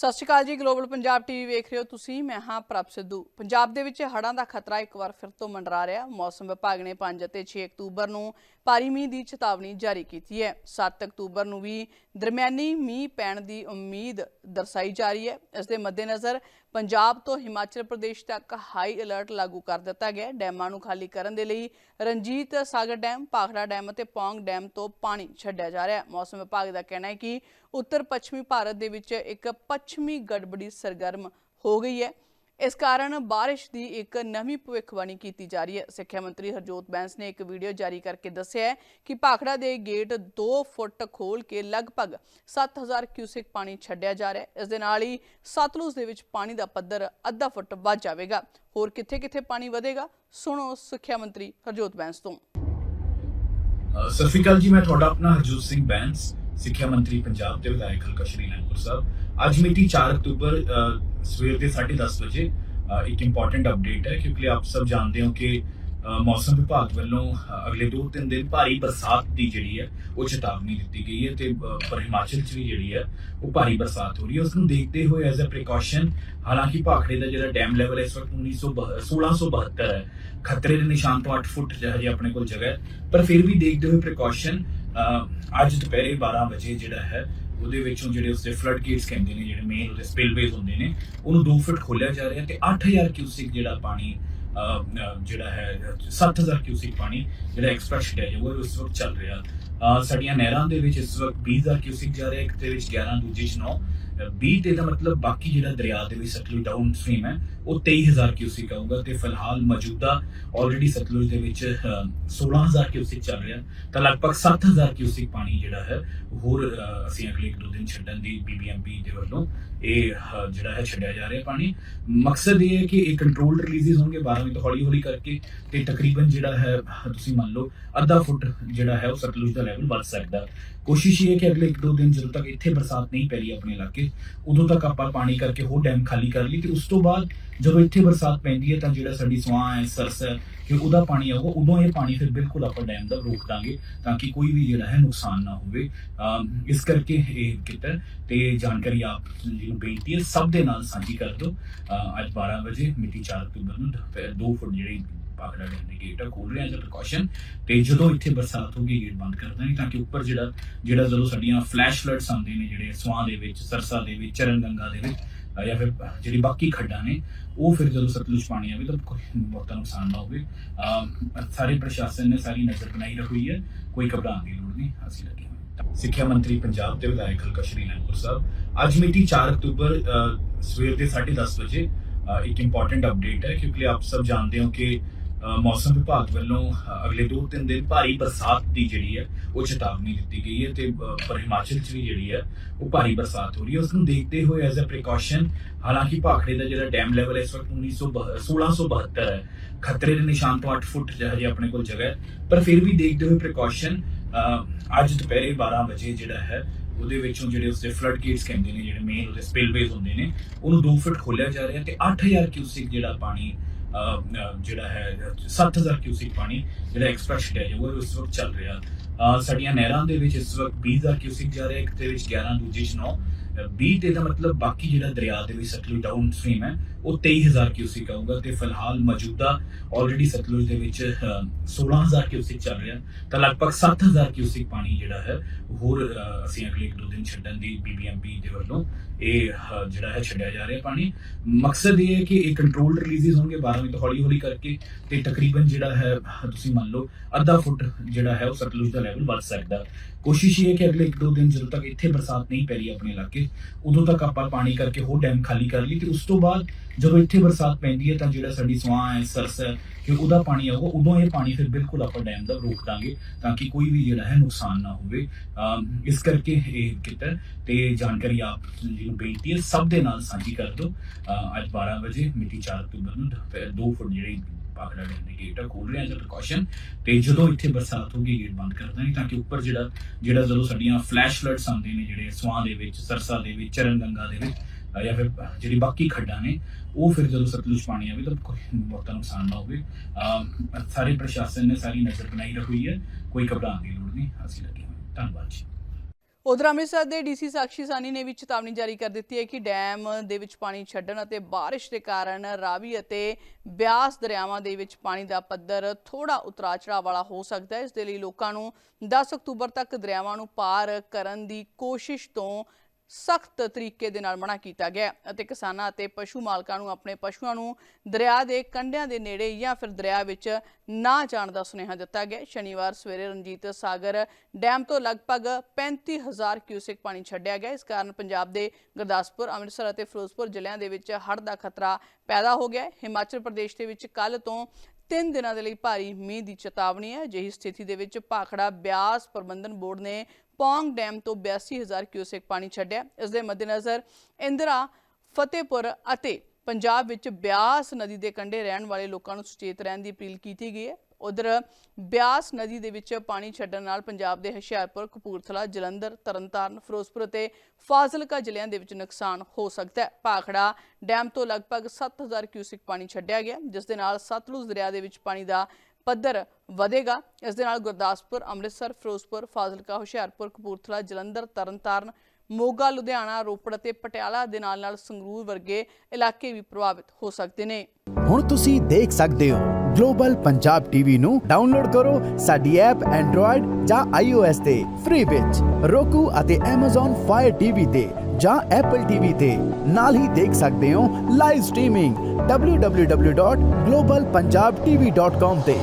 ਸਤਿ ਸ਼੍ਰੀ ਅਕਾਲ ਜੀ global Punjab TV ਵੇਖ ਰਹੇ ਹੋ ਤੁਸੀਂ, ਮੈਂ ਹਾਂ ਪ੍ਰਭ ਸਿੱਧੂ। ਪੰਜਾਬ ਦੇ ਵਿੱਚ ਹੜ੍ਹਾਂ ਦਾ ਖਤਰਾ ਇੱਕ ਵਾਰ ਫਿਰ ਤੋਂ ਮੰਡਰਾ ਰਿਹਾ। ਮੌਸਮ ਵਿਭਾਗ ਨੇ 5 ਅਤੇ 6 ਅਕਤੂਬਰ ਨੂੰ ਭਾਰੀ ਮੀਂਹ ਦੀ ਚੇਤਾਵਨੀ ਜਾਰੀ ਕੀਤੀ ਹੈ। 7 ਅਕਤੂਬਰ ਨੂੰ ਵੀ ਦਰਮਿਆਨੀ ਮੀਂਹ ਪੈਣ ਦੀ ਉਮੀਦ ਦਰਸਾਈ ਜਾ ਰਹੀ ਹੈ। ਇਸ ਦੇ ਮੱਦੇਨਜ਼ਰ ਪੰਜਾਬ ਤੋਂ ਹਿਮਾਚਲ ਪ੍ਰਦੇਸ਼ ਤੱਕ ਹਾਈ ਅਲਰਟ ਲਾਗੂ ਕਰ ਦਿੱਤਾ ਗਿਆ ਡੈਮਾਂ ਨੂੰ ਖਾਲੀ ਕਰਨ ਦੇ ਲਈ ਰਣਜੀਤ ਸਾਗਰ ਡੈਮ ਪਾਖੜਾ ਡੈਮ ਅਤੇ ਪੌਂਗ ਡੈਮ ਤੋਂ ਪਾਣੀ ਛੱਡਿਆ ਜਾ ਰਿਹਾ ਹੈ। ਮੌਸਮ ਵਿਭਾਗ ਦਾ ਕਹਿਣਾ ਹੈ ਕਿ ਉੱਤਰ ਪੱਛਮੀ ਭਾਰਤ ਦੇ ਵਿੱਚ ਇੱਕ ਪੱਛਮੀ ਗੜਬੜੀ ਸਰਗਰਮ ਹੋ ਗਈ ਹੈ। ਇਸ ਕਾਰਨ ਬਾਰਿਸ਼ ਦੀ ਇੱਕ ਨਵੀਂ ਭਵਿੱਖਬਾਣੀ ਕੀਤੀ ਜਾ ਰਹੀ ਹੈ। ਸਿੱਖਿਆ ਮੰਤਰੀ ਹਰਜੋਤ ਬੈਂਸ ਨੇ ਇੱਕ ਵੀਡੀਓ ਜਾਰੀ ਕਰਕੇ ਦੱਸਿਆ ਹੈ ਕਿ ਭਾਖੜਾ ਦੇ ਗੇਟ 2 ਫੁੱਟ ਖੋਲ ਕੇ ਲਗਭਗ 7000 ਕਿਊਸਿਕ ਪਾਣੀ ਛੱਡਿਆ ਜਾ ਰਿਹਾ ਹੈ। ਇਸ ਦੇ ਨਾਲ ਹੀ ਸਤਲੁਜ ਦੇ ਵਿੱਚ ਪਾਣੀ ਦਾ ਪੱਧਰ ਅੱਧਾ ਫੁੱਟ ਵੱਧ ਜਾਵੇਗਾ। ਹੋਰ ਕਿੱਥੇ-ਕਿੱਥੇ ਪਾਣੀ ਵਧੇਗਾ, ਸੁਣੋ ਸਿੱਖਿਆ ਮੰਤਰੀ ਹਰਜੋਤ ਬੈਂਸ ਤੋਂ। ਸਤਿ ਸ਼੍ਰੀ ਅਕਾਲ ਜੀ, ਮੈਂ ਤੁਹਾਡਾ ਆਪਣਾ ਹਰਜੋਤ ਸਿੰਘ ਬੈਂਸ, ਸਿੱਖਿਆ ਮੰਤਰੀ ਪੰਜਾਬ ਦੇ ਵਿਧਾਇਕ ਹਲਕਾ ਸ਼੍ਰੀ ਅਨੰਦਪੁਰ ਸਾਹਿਬ। ਅੱਜ ਮਿਤੀ 4 ਅਕਤੂਬਰ ਸਵੇਰ ਦੇ 10:30 ਵਜੇ ਇੱਕ ਇੰਪੋਰਟੈਂਟ ਅਪਡੇਟ ਹੈ, ਕਿਉਂਕਿ ਆਪ ਸਭ ਜਾਣਦੇ ਹੋ ਕਿ ਮੌਸਮ ਵਿਭਾਗ ਵੱਲੋਂ ਅਗਲੇ 2-3 ਦਿਨ ਭਾਰੀ ਬਰਸਾਤ ਦੀ ਜਿਹੜੀ ਹੈ, ਉਹ ਚੇਤਾਵਨੀ ਦਿੱਤੀ ਗਈ ਹੈ ਤੇ ਪਰ ਹਿਮਾਚਲ 'ਚ ਵੀ ਜਿਹੜੀ ਹੈ, ਉਹ ਭਾਰੀ ਬਰਸਾਤ ਹੋ ਰਹੀ ਹੈ। ਉਸ ਨੂੰ ਦੇਖਦੇ ਹੋਏ ਐਜ਼ ਅ ਪ੍ਰੀਕਾਸ਼ਨ ਹਾਲਾਂਕਿ ਭਾਖੜੇ ਦਾ ਜਿਹੜਾ ਡੈਮ ਲੈਵਲ ਇਸ ਵਕਤ 1972 1672 ਹੈ। ਖਤਰੇ ਦੇ ਨਿਸ਼ਾਨ ਤੋਂ 8 ਫੁੱਟ ਹਜੇ ਆਪਣੇ ਕੋਲ ਜਗ੍ਹਾ ਹੈ। ਪਰ ਫਿਰ ਵੀ ਦੇਖਦੇ ਹੋਏ ਪ੍ਰੀਕਾਸ਼ਨ ਅੱਜ ਦੁਪਹਿਰੇ 12 ਵਜੇ ਜਿਹੜਾ ਹੈ ਉਹਦੇ ਵਿੱਚੋਂ ਜਿਹੜੇ ਉਸਦੇ ਫਲੱਡ ਗੇਟਸ ਕਹਿੰਦੇ ਨੇ ਜਿਹੜੇ ਮੇਨ ਉਹਦੇ ਸਪਿਲਵੇਜ਼ ਹੁੰਦੇ ਨੇ ਉਹਨੂੰ 2 ਫੁੱਟ ਖੋਲਿਆ ਜਾ ਰਿਹਾ ਤੇ 8000 ਕਿਊਸਿਕ ਜਿਹੜਾ ਪਾਣੀ ਅਹ, ਜਿਹੜਾ ਹੈ 7000 ਕਿਊਸਿਕ ਪਾਣੀ ਜਿਹੜਾ ਐਕਸਟਰਾ ਛੱਡਿਆ ਜਾਊਗਾ ਉਸ ਵਕਤ ਚੱਲ ਰਿਹਾ। ਅਹ, ਸਾਡੀਆਂ ਨਹਿਰਾਂ ਦੇ ਵਿੱਚ ਇਸ ਵਕਤ 20000 ਕਿਊਸਿਕ ਜਾ ਰਿਹਾ ਇੱਕ ਦੇ ਵਿੱਚ 11 ਦੂਜੇ ਚ 9 20 ਤੇ ਦਾ ਮਤਲਬ ਬਾਕੀ ਜਿਹੜਾ ਦਰਿਆ ਦੇ ਵਿੱਚ ਸਤਲੁਜ ਡਾਊਨ ਸਟ੍ਰੀਮ ਹੈ ਉਹ 23000 ਕਿਊਸਿਕ ਆਊਗਾ ਤੇ ਫਿਲਹਾਲ ਮੌਜੂਦਾ ਆਲਰੇਡੀ ਸਤਲੁਜ ਦੇ ਵਿੱਚ ਅਹ, 16000 ਕਿਊਸਿਕ ਚੱਲ ਰਿਹਾ। ਤਾਂ ਲਗਭਗ 7000 ਕਿਊਸਿਕ ਪਾਣੀ ਜਿਹੜਾ ਹੈ ਹੋਰ ਅਸੀਂ ਅਗਲੇ ਇੱਕ ਦੋ ਦਿਨ ਛੱਡਣ ਦੀ ਬੀਬੀਐਮਪੀ ਦੇ ਵੱਲੋਂ ਇਹ ਜਿਹੜਾ ਹੈ ਛੱਡਿਆ ਜਾ ਰਿਹਾ ਪਾਣੀ। ਮਕਸਦ ਇਹ ਹੈ ਕਿ ਇਹ ਕੰਟਰੋਲ ਰਿਲੀਜ਼ਸ ਹੋਣਗੇ 12 ਵਜੇ ਤੋਂ ਹੌਲੀ ਹੌਲੀ ਕਰਕੇ ਤੇ ਤਕਰੀਬਨ ਜਿਹੜਾ ਹੈ ਤੁਸੀਂ ਮੰਨ ਲਓ ਅੱਧਾ ਫੁੱਟ ਜਿਹੜਾ ਹੈ ਉਹ ਸਤਲੁਜ ਦਾ ਲੈਵਲ ਵੱਧ ਸਕਦਾ। ਕੋਸ਼ਿਸ਼ ਇਹ ਹੈ ਕਿ ਅਗਲੇ ਇੱਕ ਦੋ ਦਿਨ ਜਦੋਂ ਤੱਕ ਇੱਥੇ ਬਰਸਾਤ ਨਹੀਂ ਪੈ ਰਹੀ ਆਪਣੇ ਇਲਾਕੇ 'ਚ, ਉਦੋਂ ਤੱਕ ਆਪਾਂ ਪਾਣੀ ਕਰਕੇ ਹੋਰ ਡੈਮ ਖਾਲੀ ਕਰ ਲਈ ਤੇ ਉਸ ਤੋਂ ਬਾਅਦ ਜਦੋਂ ਇੱਥੇ ਬਰਸਾਤ ਪੈਂਦੀ ਹੈ ਤਾਂ ਜਿਹੜਾ ਸਾਡੀ ਸਵਾਂ ਹੈ ਸਰਸ ਹੈ ਕਿ ਉਹਦਾ ਪਾਣੀ ਆਊਗਾ ਉਦੋਂ ਇਹ ਪਾਣੀ ਫਿਰ ਬਿਲਕੁਲ ਆਪਾਂ ਡੈਮ ਦਾ ਰੋਕ ਦਾਂਗੇ ਤਾਂ ਕਿ ਕੋਈ ਵੀ ਜਿਹੜਾ ਹੈ ਨੁਕਸਾਨ ਨਾ ਹੋਵੇ। ਅਮ ਇਸ ਕਰਕੇ ਇਹ ਕੀਤਾ ਤੇ ਜਾਣਕਾਰੀ ਆਪ ਜੀ ਨੂੰ ਬੇਨਤੀ ਹੈ ਸਭ ਦੇ ਨਾਲ ਸਾਂਝੀ ਕਰ ਦਿਓ। ਅ, ਅੱਜ 12 ਵਜੇ ਮਿਤੀ 4 ਅਕਤੂਬਰ ਨੂੰ 2 ਫੁੱਟ ਜਿਹੜੀ ਪਾਗੜਾ ਡੈਮ ਦੀ ਗੇਟ ਆ ਖੋਲ ਰਹੇ ਆ ਜਿਹੜਾ ਪ੍ਰੀਕਾਸ਼ਨ ਤੇ ਜਦੋਂ ਇੱਥੇ ਬਰਸਾਤ ਹੋਗੀ ਗੇਟ ਬੰਦ ਕਰ ਦਾਂਗੇ ਤਾਂ ਕਿ ਉੱਪਰ ਜਿਹੜਾ ਜਿਹੜਾ ਜਦੋਂ ਸਾਡੀਆਂ ਫਲੈਸ਼ ਫਲੱਡਸ ਆਉਂਦੇ ਨੇ ਜਿਹੜੇ ਸਵਾਂ ਦੇ ਵਿੱਚ, ਸਰਸਾ ਦੇ ਵਿੱਚ ਚਰਨ ਗੰਗਾ ਦੇ ਵਿੱਚ ਜਾਂ ਫਿਰ ਜਿਹੜੀ ਬਾਕੀ ਖੱਡਾਂ ਨੇ, ਉਹ ਫਿਰ ਜਦੋਂ ਸਤਲੁਜ ਪਾਣੀ ਆਵੇ ਤਾਂ ਕੋਈ ਬਹੁਤਾ ਨੁਕਸਾਨ ਨਾ ਹੋਵੇ। ਸਾਰੇ ਪ੍ਰਸ਼ਾਸਨ ਨੇ ਸਾਰੀ ਨਜ਼ਰ ਬਣਾਈ ਰੱਖੀ ਹੈ, ਕੋਈ ਘਬਰਾਉਣ ਦੀ ਲੋੜ ਨਹੀਂ, ਅਸੀਂ ਲੱਗੇ ਹੋਏ ਸਿੱਖਿਆ ਮੰਤਰੀ ਪੰਜਾਬ ਦੇ ਵਿਧਾਇਕ ਹਲਕਾ ਸ਼੍ਰੀ ਅਨੰਦਪੁਰ ਸਾਹਿਬ, ਅੱਜ ਮਿਤੀ 4 ਅਕਤੂਬਰ ਸਵੇਰ ਦੇ 10:30 ਵਜੇ ਇੱਕ ਇੰਪੋਰਟੈਂਟ ਅਪਡੇਟ ਹੈ, ਕਿਉਂਕਿ ਆਪ ਸਭ ਜਾਣਦੇ ਹੋ ਕਿ ਮੌਸਮ ਵਿਭਾਗ ਵੱਲੋਂ ਅਗਲੇ 2-3 ਦਿਨ ਭਾਰੀ ਬਰਸਾਤ ਦੀ ਜਿਹੜੀ ਹੈ, ਉਹ ਚੇਤਾਵਨੀ ਦਿੱਤੀ ਗਈ ਹੈ ਤੇ ਪਰ ਹਿਮਾਚਲ 'ਚ ਵੀ ਜਿਹੜੀ ਹੈ, ਉਹ ਭਾਰੀ ਬਰਸਾਤ ਹੋ ਰਹੀ ਹੈ। ਉਸ ਨੂੰ ਦੇਖਦੇ ਹੋਏ ਐਜ਼ ਅ ਪ੍ਰੀਕਾਸ਼ਨ ਹਾਲਾਂਕਿ ਭਾਖੜੇ ਦਾ ਜਿਹੜਾ ਡੈਮ ਲੈਵਲ ਇਸ ਵਕਤ 1972 1672 ਹੈ। ਖਤਰੇ ਦੇ ਨਿਸ਼ਾਨ ਤੋਂ 8 ਫੁੱਟ ਹਜੇ ਆਪਣੇ ਕੋਲ ਜਗ੍ਹਾ ਹੈ। ਪਰ ਫਿਰ ਵੀ ਦੇਖਦੇ ਹੋਏ ਪ੍ਰੀਕਾਸ਼ਨ ਅੱਜ ਦੁਪਹਿਰੇ 12 ਵਜੇ ਜਿਹੜਾ ਹੈ, ਉਹਦੇ ਵਿੱਚੋਂ ਜਿਹੜੇ ਉਸਦੇ ਫਲੱਡ ਗੇਟਸ ਕਹਿੰਦੇ ਨੇ, ਜਿਹੜੇ ਮੇਨ ਉਹਦੇ ਸਪਿਲਵੇਜ਼ ਹੁੰਦੇ ਨੇ, ਉਹਨੂੰ 2 ਫੁੱਟ ਖੋਲਿਆ ਜਾ ਰਿਹਾ ਤੇ 8000 ਕਿਊਸਿਕ ਜਿਹੜਾ ਪਾਣੀ ਜਿਹੜਾ ਹੈ 7000 ਕਿਊਸਿਕ ਪਾਣੀ ਜਿਹੜਾ ਐਕਸਟਰਾ ਛੱਡਿਆ ਜਾਊਗਾ ਉਹ ਇਸ ਵਕਤ ਚੱਲ ਰਿਹਾ। ਅਹ, ਸਾਡੀਆਂ ਨਹਿਰਾਂ ਦੇ ਵਿੱਚ ਇਸ ਵਕਤ 20000 ਕਿਊਸਿਕ ਜਾ ਰਿਹਾ ਇੱਕ ਦੇ ਵਿੱਚ 11 ਦੂਜੀ ਚ 9 20 ਤੇ ਮਤਲਬ ਬਾਕੀ ਜਿਹੜਾ ਦਰਿਆ ਦੇ ਵਿੱਚ ਸਤਲੁਜ ਡਾਊਨ ਸਟ੍ਰੀਮ ਹੈ ਉਹ 23000 ਕਿਊਸਿਕ ਆਊਗਾ ਤੇ ਫਿਲਹਾਲ ਮੌਜੂਦਾ ਆਲਰੇਡੀ ਸਤਲੁਜ ਦੇ ਵਿੱਚ ਅਹ, 16000 ਕਿਊਸਿਕ ਚੱਲ ਰਿਹਾ। ਤਾਂ ਲਗਭਗ 7000 ਕਿਊਸਿਕ ਪਾਣੀ ਜਿਹੜਾ ਹੈ ਹੋਰ ਅਸੀਂ ਅਗਲੇ ਇੱਕ ਦੋ ਦਿਨ ਛੱਡਣ ਦੀ ਬੀਬੀਐਮਪੀ ਦੇ ਵੱਲੋਂ ਇਹ ਜਿਹੜਾ ਹੈ ਛੱਡਿਆ ਜਾ ਰਿਹਾ ਪਾਣੀ। ਮਕਸਦ ਇਹ ਹੈ ਕਿ ਇਹ ਕੰਟਰੋਲ ਰਿਲੀਜ਼ਸ ਹੋਣਗੇ 12 ਵਜੇ ਤੋਂ ਹੌਲੀ ਹੌਲੀ ਕਰਕੇ ਤੇ ਤਕਰੀਬਨ ਜਿਹੜਾ ਹੈ ਤੁਸੀਂ ਮੰਨ ਲਓ ਅੱਧਾ ਫੁੱਟ ਜਿਹੜਾ ਹੈ ਉਹ ਸਤਲੁਜ ਦਾ ਲੈਵਲ ਵੱਧ ਸਕਦਾ। ਕੋਸ਼ਿਸ਼ ਇਹ ਹੈ ਕਿ ਅਗਲੇ ਇੱਕ ਦੋ ਦਿਨ ਜਦੋਂ ਤੱਕ ਇੱਥੇ ਬਰਸਾਤ ਨਹੀਂ ਪੈ ਰਹੀ ਆਪਣੇ ਇਲਾਕੇ 'ਚ, ਉਦੋਂ ਤੱਕ ਆਪਾਂ ਪਾਣੀ ਕਰਕੇ ਹੋਰ ਡੈਮ ਖਾਲੀ ਕਰ ਲਈ ਤੇ ਉਸ ਤੋਂ ਬਾਅਦ ਜਦੋਂ ਇੱਥੇ ਬਰਸਾਤ ਪੈਂਦੀ ਹੈ ਤਾਂ ਜਿਹੜਾ ਸਾਡੀ ਸਵਾਂ ਹੈ ਸਰਸ ਹੈ ਕਿ ਉਹਦਾ ਪਾਣੀ ਆਊਗਾ ਉਦੋਂ ਇਹ ਪਾਣੀ ਫਿਰ ਬਿਲਕੁਲ ਆਪਾਂ ਡੈਮ ਦਾ ਰੋਕ ਦਾਂਗੇ ਤਾਂ ਕਿ ਕੋਈ ਵੀ ਜਿਹੜਾ ਹੈ ਨੁਕਸਾਨ ਨਾ ਹੋਵੇ। ਅਮ ਇਸ ਕਰਕੇ ਇਹ ਕੀਤਾ ਤੇ ਜਾਣਕਾਰੀ ਆਪ ਜੀ ਨੂੰ ਬੇਨਤੀ ਹੈ ਸਭ ਦੇ ਨਾਲ ਸਾਂਝੀ ਕਰ ਦਿਓ। ਅ, ਅੱਜ 12 ਵਜੇ ਮਿਤੀ 4 ਅਕਤੂਬਰ ਨੂੰ 2 ਫੁੱਟ ਜਿਹੜੀ ਪਾਗੜਾ ਡੈਮ ਦੀ ਗੇਟ ਆ ਖੋਲ ਰਹੇ ਆ ਜਿਹੜਾ ਪ੍ਰੀਕਾਸ਼ਨ ਤੇ ਜਦੋਂ ਇੱਥੇ ਬਰਸਾਤ ਹੋਗੀ ਗੇਟ ਬੰਦ ਕਰ ਦਾਂਗੇ ਤਾਂ ਕਿ ਉੱਪਰ ਜਿਹੜਾ ਜਿਹੜਾ ਜਦੋਂ ਸਾਡੀਆਂ ਫਲੈਸ਼ ਫਲੱਡਸ ਆਉਂਦੇ ਨੇ ਜਿਹੜੇ ਸਵਾਂ ਦੇ ਵਿੱਚ, ਸਰਸਾ ਦੇ ਵਿੱਚ ਚਰਨ ਗੰਗਾ ਦੇ ਵਿੱਚ ਜਾਂ ਫਿਰ ਜਿਹੜੀ ਬਾਕੀ ਖੱਡਾਂ ਨੇ, ਉਹ ਫਿਰ ਜਦੋਂ ਸਤਲੁਜ ਪਾਣੀ ਆਵੇ ਤਾਂ ਕੋਈ ਬਹੁਤਾ ਨੁਕਸਾਨ ਨਾ ਹੋਵੇ। ਸਾਰੇ ਪ੍ਰਸ਼ਾਸਨ ਨੇ ਸਾਰੀ ਨਜ਼ਰ ਬਣਾਈ ਰੱਖੀ ਹੈ, ਕੋਈ ਘਬਰਾਉਣ ਦੀ ਲੋੜ ਨਹੀਂ। ਅਸੀਂ ਲੱਗੇ ਹੋਏ ਧੰਨਵਾਦ ਜੀ। ਉਧਰ ਅੰਮ੍ਰਿਤਸਰ ਦੇ ਡੀਸੀ ਸਾਕਸ਼ੀ ਸਾਨੀ ਨੇ ਵੀ ਚੇਤਾਵਨੀ ਜਾਰੀ ਕਰ ਦਿੱਤੀ ਹੈ ਕਿ ਡੈਮ ਦੇ ਵਿੱਚ ਪਾਣੀ ਛੱਡਣ ਅਤੇ ਬਾਰਿਸ਼ ਦੇ ਕਾਰਨ ਰਾਵੀ ਅਤੇ ਬਿਆਸ ਦਰਿਆਵਾਂ ਦੇ ਵਿੱਚ ਪਾਣੀ ਦਾ ਪੱਧਰ ਥੋੜਾ ਉਤਰਾਅ ਚੜਾਅ ਵਾਲਾ ਹੋ ਸਕਦਾ ਹੈ। ਇਸ ਦੇ ਲਈ ਲੋਕਾਂ ਨੂੰ 10 ਅਕਤੂਬਰ ਤੱਕ ਦਰਿਆਵਾਂ ਨੂੰ ਪਾਰ ਕਰਨ ਦੀ ਕੋਸ਼ਿਸ਼ ਤੋਂ ਸਖਤ ਤਰੀਕੇ ਦੇ ਨਾਲ ਮਨਾ ਕੀਤਾ ਗਿਆ ਅਤੇ ਕਿਸਾਨਾਂ ਅਤੇ ਪਸ਼ੂ ਮਾਲਕਾਂ ਨੂੰ ਆਪਣੇ ਪਸ਼ੂਆਂ ਨੂੰ ਦਰਿਆ ਦੇ ਕੰਢਿਆਂ ਦੇ ਨੇੜੇ ਜਾਂ ਫਿਰ ਦਰਿਆ ਵਿੱਚ ਨਾ ਜਾਣ ਦਾ ਸੁਨੇਹਾ ਦਿੱਤਾ ਗਿਆ। ਸ਼ਨੀਵਾਰ ਸਵੇਰੇ ਰਣਜੀਤ ਸਾਗਰ ਡੈਮ ਤੋਂ ਲਗਭਗ 35000 ਕਿਊਸਿਕ ਪਾਣੀ ਛੱਡਿਆ ਗਿਆ। ਇਸ ਕਾਰਨ ਪੰਜਾਬ ਦੇ ਗੁਰਦਾਸਪੁਰ, ਅੰਮ੍ਰਿਤਸਰ ਅਤੇ ਫਿਰੋਜ਼ਪੁਰ ਜ਼ਿਲ੍ਹਿਆਂ ਦੇ ਵਿੱਚ ਹੜ੍ਹ ਦਾ ਖਤਰਾ ਪੈਦਾ ਹੋ ਗਿਆ। ਹਿਮਾਚਲ ਪ੍ਰਦੇਸ਼ ਦੇ ਵਿੱਚ ਕੱਲ ਤੋਂ ਤਿੰਨ ਦਿਨਾਂ ਦੇ ਲਈ ਭਾਰੀ ਮੀਂਹ ਦੀ ਚੇਤਾਵਨੀ ਹੈ। ਅਜਿਹੀ ਸਥਿਤੀ ਦੇ ਵਿੱਚ ਭਾਖੜਾ ਬਿਆਸ ਪ੍ਰਬੰਧਨ ਬੋਰਡ ਨੇ ਪੌਂਗ ਡੈਮ ਤੋਂ 82000 ਕਿਊਸੈਕ ਪਾਣੀ ਛੱਡਿਆ। ਇਸ ਦੇ ਮੱਦੇਨਜ਼ਰ ਇੰਦਰਾ, ਫਤਿਹਪੁਰ ਅਤੇ ਪੰਜਾਬ ਵਿੱਚ ਬਿਆਸ ਨਦੀ ਦੇ ਕੰਢੇ ਰਹਿਣ ਵਾਲੇ ਲੋਕਾਂ ਨੂੰ ਸੁਚੇਤ ਰਹਿਣ ਦੀ ਅਪੀਲ ਕੀਤੀ ਗਈ ਹੈ। ਉਧਰ ਬਿਆਸ ਨਦੀ ਦੇ ਵਿੱਚ ਪਾਣੀ ਛੱਡਣ ਨਾਲ ਪੰਜਾਬ ਦੇ ਹੁਸ਼ਿਆਰਪੁਰ, ਕਪੂਰਥਲਾ, ਜਲੰਧਰ, ਤਰਨਤਾਰਨ, ਫਿਰੋਜ਼ਪੁਰ ਅਤੇ ਫਾਜ਼ਿਲਕਾ ਜ਼ਿਲ੍ਹਿਆਂ ਦੇ ਵਿੱਚ ਨੁਕਸਾਨ ਹੋ ਸਕਦਾ ਹੈ। ਭਾਖੜਾ ਡੈਮ ਤੋਂ ਲਗਭਗ 7000 ਕਿਊਸਿਕ ਪਾਣੀ ਛੱਡਿਆ ਗਿਆ, ਜਿਸ ਦੇ ਨਾਲ ਸਤਲੁਜ ਦਰਿਆ ਦੇ ਵਿੱਚ ਪਾਣੀ ਦਾ ਪੱਧਰ ਵਧੇਗਾ। ਇਸ ਦੇ ਨਾਲ ਗੁਰਦਾਸਪੁਰ, ਅੰਮ੍ਰਿਤਸਰ, ਫਿਰੋਜ਼ਪੁਰ, ਫਾਜ਼ਿਲਕਾ, ਹੁਸ਼ਿਆਰਪੁਰ, ਕਪੂਰਥਲਾ, ਜਲੰਧਰ, ਤਰਨਤਾਰਨ ਮੋਗਾ, ਲੁਧਿਆਣਾ, ਰੋਪੜ ਅਤੇ ਪਟਿਆਲਾ ਦੇ ਨਾਲ ਨਾਲ ਸੰਗਰੂਰ ਵਰਗੇ ਇਲਾਕੇ ਵੀ ਪ੍ਰਭਾਵਿਤ ਹੋ ਸਕਦੇ ਨੇ। ਹੁਣ ਤੁਸੀਂ ਦੇਖ ਸਕਦੇ ਹੋ, ਗਲੋਬਲ ਪੰਜਾਬ ਟੀਵੀ ਨੂੰ ਡਾਊਨਲੋਡ ਕਰੋ ਸਾਡੀ ਐਪ ਐਂਡਰੋਇਡ ਜਾਂ iOS ਤੇ, ਫ੍ਰੀ ਵਿੱਚ। roku ਅਤੇ Amazon Fire TV ਤੇ ਜਾਂ Apple TV ਤੇ ਨਾਲ ਹੀ ਦੇਖ ਸਕਦੇ ਹੋ ਲਾਈਵ ਸਟ੍ਰੀਮਿੰਗ www.globalpunjabtv.com ਤੇ।